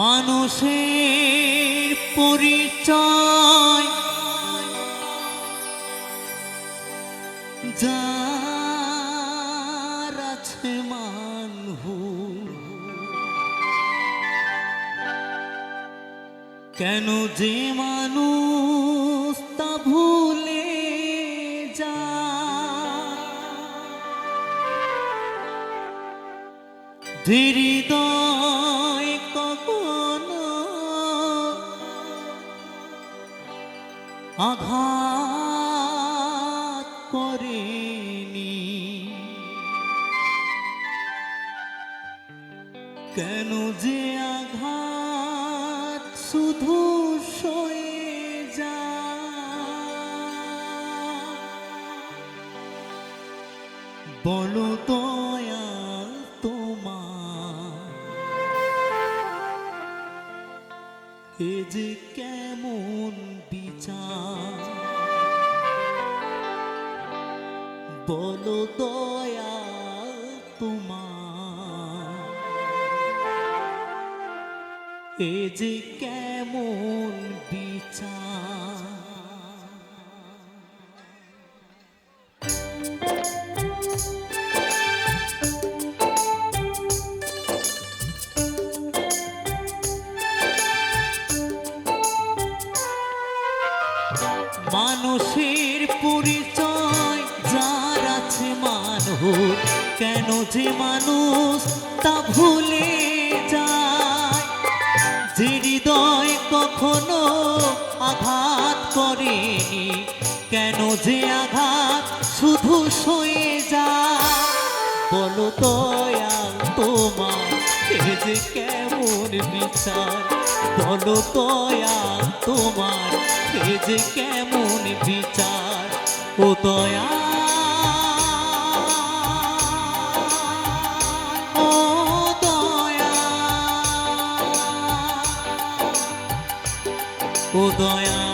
মানুষের পরিচয়। যার আছে মানহু কেন যে মানুষ তা ভুলে যায়? হৃদয় আঘাত করেনি। কেন যে আঘাত শুধু সয়ে যায়? বলো দয়া তোমার এ যে বিচার বলো দয়া তোমার এ যে কেমন বিচার। মানুষের পরিচয়, যার আছে মানব কেন যে মানুষ তা ভুলে যায়? যে হৃদয় কখনো আঘাত করেনি, কেন যে আঘাত শুধু সয়ে যায়? বলো দয়াল তোমার কেমন বিচার। বলো দয়াল তোমার এ যে কেমন বিচার? ও দয়া। ও দয়া।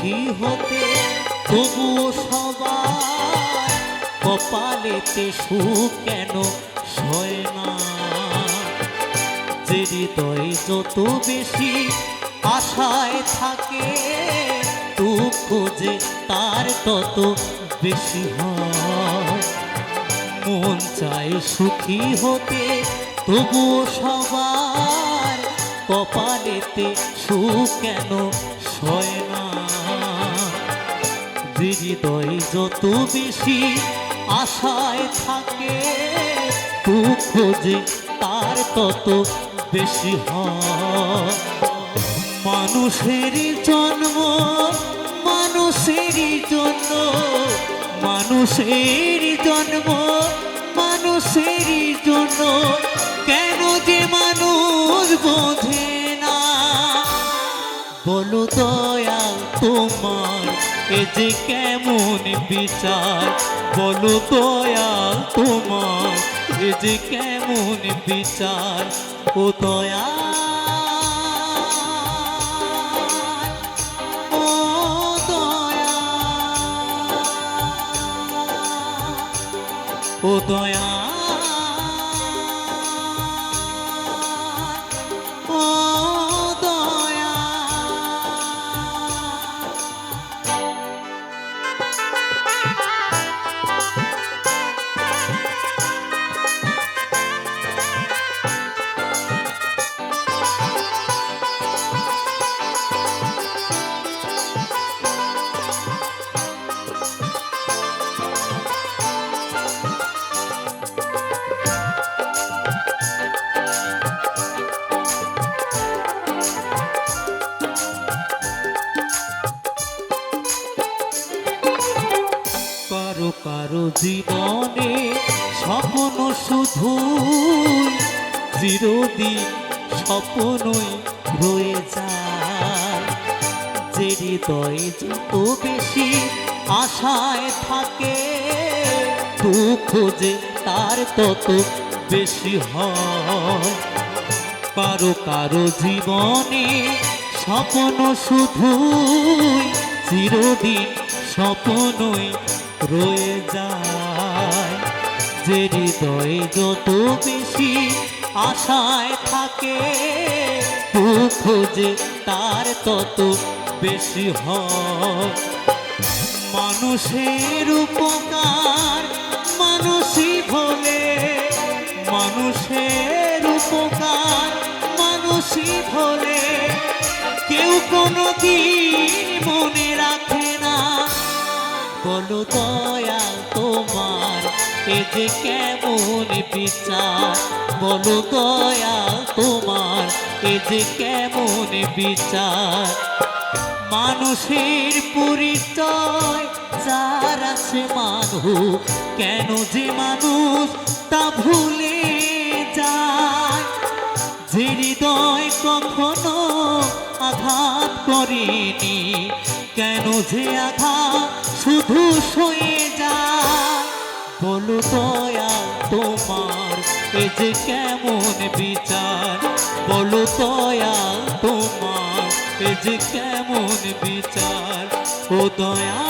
সুখী হতে তবুও সবার কপালেতে সুখ কেন সয় না? যে হৃদয় যত বেশি আশায় থাকে, দুঃখ যে তার তত বেশি হয়। মন চাই সুখী হতে তবুও সবার কপালেতে সুখ কেন সয় হৃদয় যত বেশি আশায় থাকে দুঃখ যে তার তত বেশি হয়। মানুষের জন্ম, মানুষেরই জন্য মানুষের জন্ম, মানুষেরই জন্য। কেন যে মানুষ বোঝে না? বলো দয়া তোমার। এ যে কেমন বিচার? বলো দয়া তোমার। এ যে কেমন বিচার? ও দয়া। ও দয়া। জীবনে স্বপ্ন শুধু চিরদিন স্বপ্নই রয়ে যায়। যে হৃদয়ে যত বেশি আশায় থাকে, দুঃখ যে তার তত বেশি হয়। কারও কারও জীবনে স্বপ্ন শুধুই চিরদিন স্বপ্নই রয়ে যায়। যে হৃদয়ে যত বেশি আশায় থাকে, দুঃখ যে তার তত বেশি হয়। মানুষের উপকার মানুষই ভোলে, মানুষের উপকার মানুষই ভোলে। কেউ কোনো দিন বলো দয়া তোমার, এ যে কেমন বিচার? বলো দয়া তোমার, এ যে কেমন বিচার? মানুষের পরিচয়, যার আছে মানুষ কেন যে মানুষ তা ভুলে যায়? যে হৃদয় কখনো আঘাত করেনি কেন যে আঘাত শুধু সয়ে যায়? বলো দয়া, তোমার এ যে কেমন বিচার? বলো দয়া, তোমার এ যে কেমন বিচার? ও দয়া।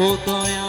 ও দয়া।